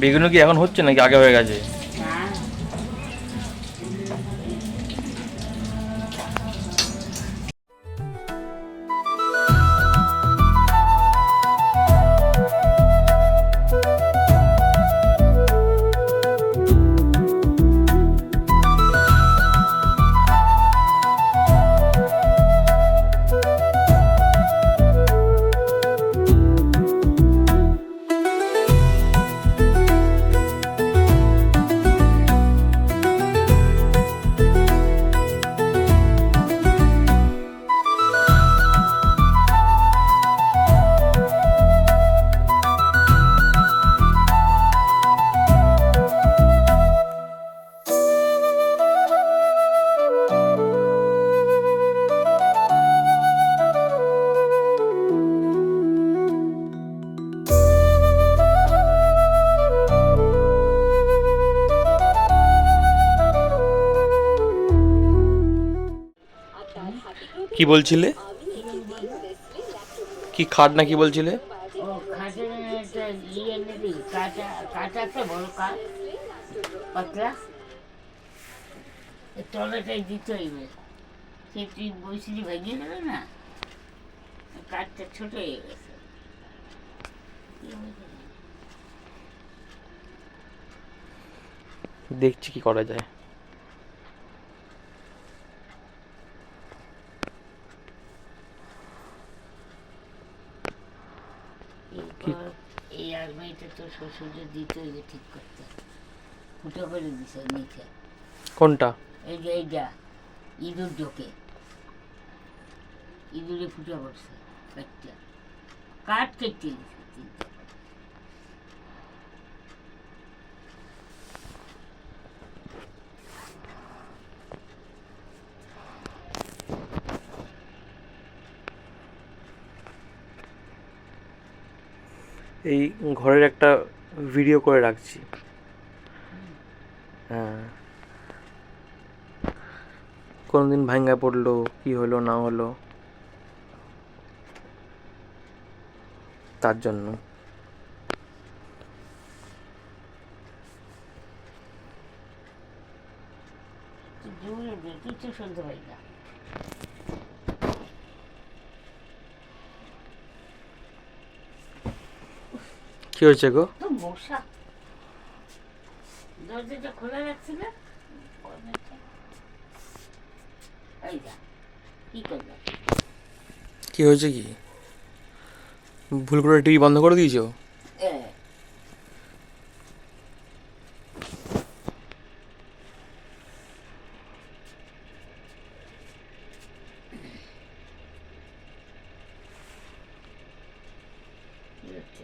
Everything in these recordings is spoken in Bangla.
বেগুনও কি এখন হচ্ছে নাকি? আগে হয়ে গেছে। কি বলছিলে? কি খাট না কি বলছিলে? ইয়ে তলাটাই দিতে হইবে। সে তুই বইছিলি ভেঙে গেল না? কাঠটা ছোট হয়ে গেছে। দেখছি কি করা যায়। এই আলমারিটা তো শ্বশুরকে দিতে হইবে ঠিক করতে। ফুটো করে দিছে নিচে। কোনটা? এই যে এইটা ইঁদুর ঢোকে। ইঁদুরে ফুটো করছে কাঠ কেটে দিছে এই ঘরের একটা ভিডিও করে রাখছি। হ্যাঁ। কোনদিন ভাঙ্গা পড়ল, কি হলো, না হলো, তার জন্য। শুনতে পাই না। কি হয়েছে গো? তো মশা দরজাটা খোলা রাখছিল? কি হয়েছে কি? ভুল করে টিভি বন্ধ করে দিয়েছ?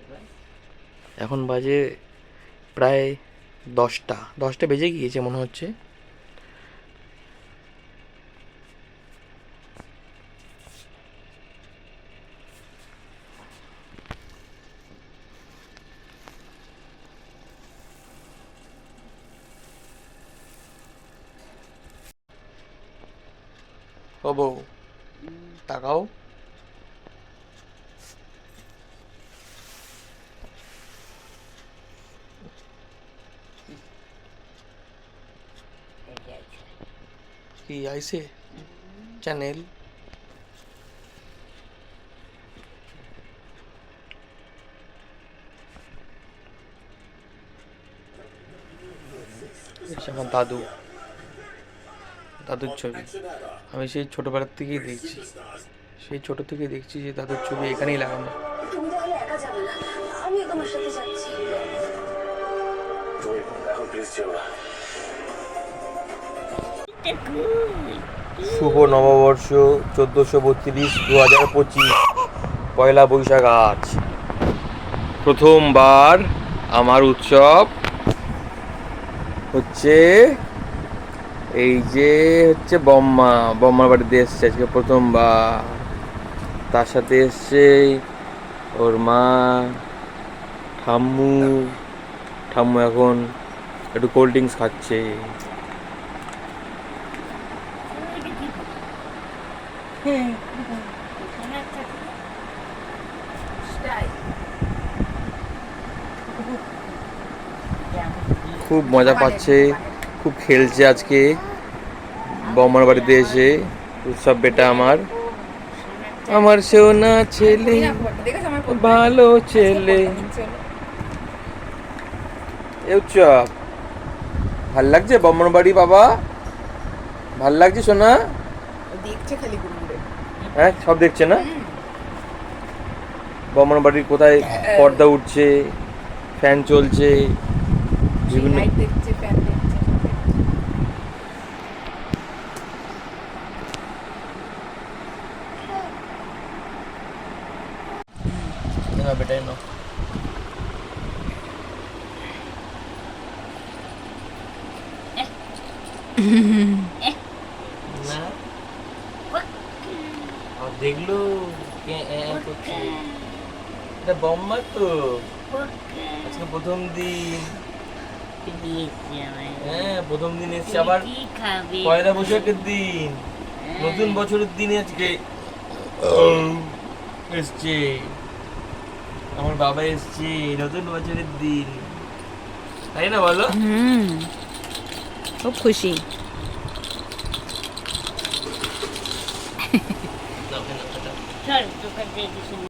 বল? এখন বাজে প্রায় দশটা। দশটা বেজে গিয়েছে মনে হচ্ছে। ও বউ তাকাও এই যে আছে। কি আইসে চ্যানেল? আমার দাদু। দাদুর ছবি। আমি সেই ছোটবেলার থেকেই দেখছি। সেই ছোট থেকে দেখছি যে দাদুর ছবি এখানেই লাগানো। তুমি তাহলে একা যাবে না। আমিও তোমার সাথে যাচ্ছি। তুমি এখন প্লিজ যেও না শুভ নববর্ষ চোদ্দোশো বত্রিশ দু হাজার পঁচিশ। পয়লা বৈশাখ আজ। প্রথমবার আমার উৎসব হচ্ছে এই যে হচ্ছে বম্মা, বম্মার বাড়িতে এসছে আজকে প্রথমবার। তার সাথে এসছে ওর মা, ঠাম্মু। ঠাম্মু এখন একটু কোল্ড ড্রিঙ্কস খাচ্ছে। খুব মজা পাচ্ছে, খুব খেলছে আজকে। বমার বাড়িতে এসে, উৎসব বেটা আমার। আমার সোনা ছেলে, ভালো ছেলে। উৎসব, ভালো লাগছে বমার বাড়ি বাবা? ভালো লাগছে সোনা? দেখছে খালি ঘুরে হ্যাঁ সব দেখছে না? হুম। বাড়ির কোথায় পর্দা উঠছে ফ্যান চলছে বিভিন্ন দেখছে ফ্যান বেটাই দেখল। এটা বম্মা তো? আজকে প্রথম দিন। হ্যাঁ প্রথম দিন এসছে। আবার পয়লা বৈশাখের দিন। নতুন বছরের দিন আজকে এসছে। আমার বাবা এসছে নতুন বছরের দিন। তাই না বলো? খুব খুশি। Sério, eu quero ver isso.